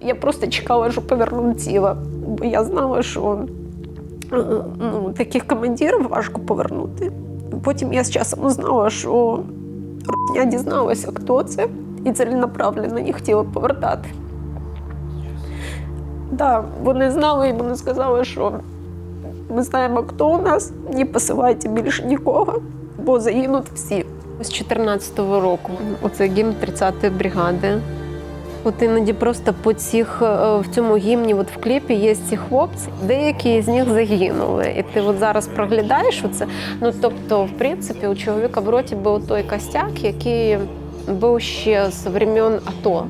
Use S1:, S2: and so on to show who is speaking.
S1: Я просто чекала, що повернуть тіло, бо я знала, що е, ну, таких командирів важко повернути. Потім я з часом узнала, що я дізналася, хто це, і ціленаправленно не хотіла повертати. Да, вони знали і вони сказали, що ми знаємо, хто у нас, не посилайте більше нікого, бо загинуть всі.
S2: З 14-го року оце гімн 30-ї бригади. От іноді просто по цих е, в цьому гімні, от в кліпі є ці хлопці, деякі з них загинули. І ти от зараз проглядаєш оце. Ну тобто, в принципі, у чоловіка в роті був той костяк, який був ще з времен АТО.